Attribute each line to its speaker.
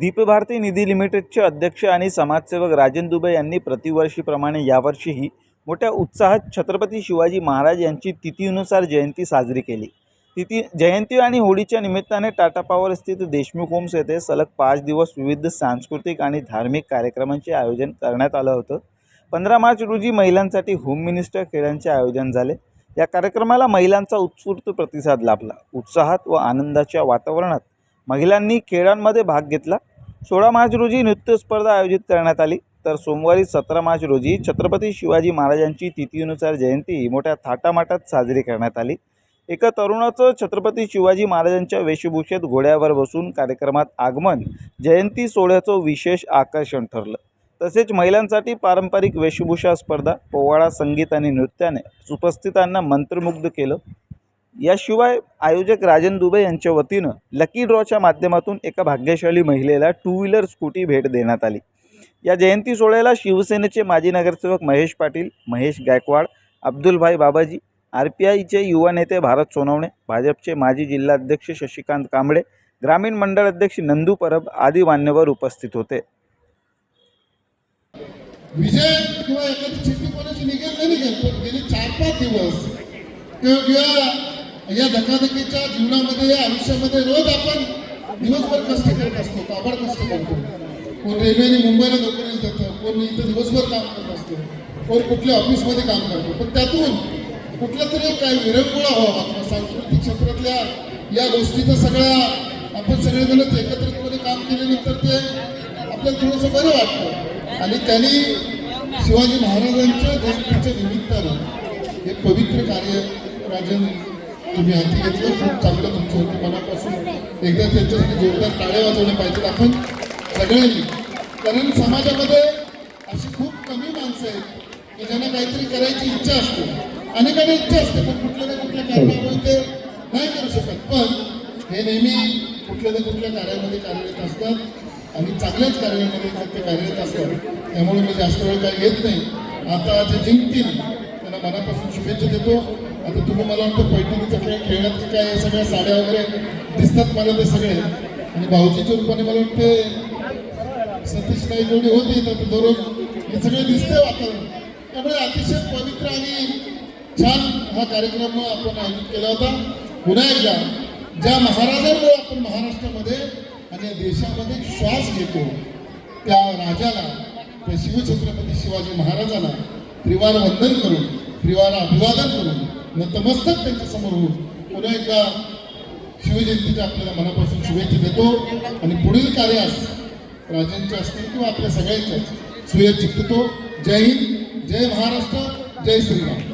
Speaker 1: दीपभारती निधी लिमिटेडचे अध्यक्ष आणि समाजसेवक राजन दुबे यांनी प्रतिवर्षीप्रमाणे यावर्षीही मोठ्या उत्साहात छत्रपती शिवाजी महाराज यांची तिथीनुसार जयंती साजरी केली. तिथी जयंती आणि होळीच्या निमित्ताने टाटा पॉवर स्थित देशमुख होम्स येथे सलग पाच दिवस विविध सांस्कृतिक आणि धार्मिक कार्यक्रमांचे आयोजन करण्यात आलं होतं. पंधरा मार्च रोजी महिलांसाठी होम मिनिस्टर खेळांचे आयोजन झाले. या कार्यक्रमाला महिलांचा उत्स्फूर्त प्रतिसाद लाभला. उत्साहात व आनंदाच्या वातावरणात महिलांनी खेळांमध्ये भाग घेतला. सोळा मार्च रोजी नृत्य स्पर्धा आयोजित करण्यात आली. तर सोमवारी सतरा मार्च रोजी छत्रपती शिवाजी महाराजांची तिथीनुसार जयंती मोठ्या थाटामाटात साजरी करण्यात आली. एका तरुणाचं छत्रपती शिवाजी महाराजांच्या वेशभूषेत घोड्यावर बसून कार्यक्रमात आगमन जयंती सोहळ्याचं विशेष आकर्षण ठरलं. तसेच महिलांसाठी पारंपरिक वेशभूषा स्पर्धा पोवाडा संगीत आणि नृत्याने उपस्थितांना मंत्रमुग्ध केलं. याशिवाय आयोजक राजन दुबे यांच्या वतीनं लकी ड्रॉच्या माध्यमातून एका भाग्यशाली महिलेला टू व्हीलर स्कूटी भेट देण्यात आली. या जयंती सोहळ्याला शिवसेनेचे माजी नगरसेवक महेश पाटील महेश गायकवाड अब्दुलभाई बाबाजी आर पी आयचे युवा नेते भारत सोनवणे भाजपचे माजी जिल्हाध्यक्ष शशिकांत कांबळे ग्रामीण मंडळ अध्यक्ष नंदू परब आदी मान्यवर उपस्थित होते.
Speaker 2: विजय किंवा एखादी चिठ्ठी कोणाची निघेल नाही निघेल पण गेले चार पाच दिवस किंवा किंवा या धकाधकीच्या जीवनामध्ये या आयुष्यामध्ये रोज आपण दिवसभर कष्ट करत असतो ताबड कष्ट करतो. कोण रेल्वेने मुंबईला नोकरीला जातं कोण इथं दिवसभर काम करत असतो कोण कुठल्या ऑफिसमध्ये काम करतो. पण त्यातून कुठला तरी काय विरंगुळा व्हावा किंवा सांस्कृतिक क्षेत्रातल्या या गोष्टीचा सगळ्या आपण सगळेजणच एकत्रितपणे काम केल्यानंतर ते आपल्याला थोडंसं बरं वाटतं. आणि त्यांनी शिवाजी महाराजांच्या जयंतीच्या निमित्तानं हे पवित्र कार्य राजन तुम्ही हाती घेतलं खूप चांगलं तुमचं होतं. मनापासून एकदा त्यांच्यासाठी जोरदार टाळ्या वाजवल्या पाहिजेत. आपण सगळ्यांनी कारण समाजामध्ये अशी खूप कमी माणसं आहेत की ज्यांना काहीतरी करायची इच्छा असते. अनेकांना इच्छा असते पण कुठल्या ना कुठल्या कारणामुळे ते नाही करू शकत. पण हे नेहमी कुठल्या ना कुठल्या कार्यामध्ये कार्यरत असतात आणि चांगल्याच कार्यामध्ये ते कार्यरत असतात. त्यामुळे मी जास्त वेळ काही घेत नाही. आता जे जिंकतील त्यांना मनापासून शुभेच्छा देतो. आता तुम्ही मला वाटतं पैठणीचा खेळ खेळण्यात की काय या सगळ्या साड्या वगैरे दिसतात मला ते सगळे. आणि भाऊजीच्या रूपाने मला वाटते सतीश नाईक एवढी होती तर दररोज हे सगळे दिसते वातावरण. त्यामुळे अतिशय पवित्र आणि छान हा कार्यक्रम आपण आयोजित केला होता. पुन्हा एकदा ज्या महाराजांमुळे आपण महाराष्ट्रामध्ये आणि या देशामध्ये श्वास घेतो त्या राजाला त्या शिवछत्रपती शिवाजी महाराजांना त्रिवार वंदन करून त्रिवार अभिवादन करून नतमस्तक त्यांच्यासमोर होऊन पुन्हा एकदा शिवजयंतीच्या आपल्याला मनापासून शुभेच्छा देतो. आणि पुढील कार्यास राजांच्या असतील किंवा आपल्या सगळ्यांच्या सूर्य जिंकतो जय हिंद जय महाराष्ट्र जय श्रीराम.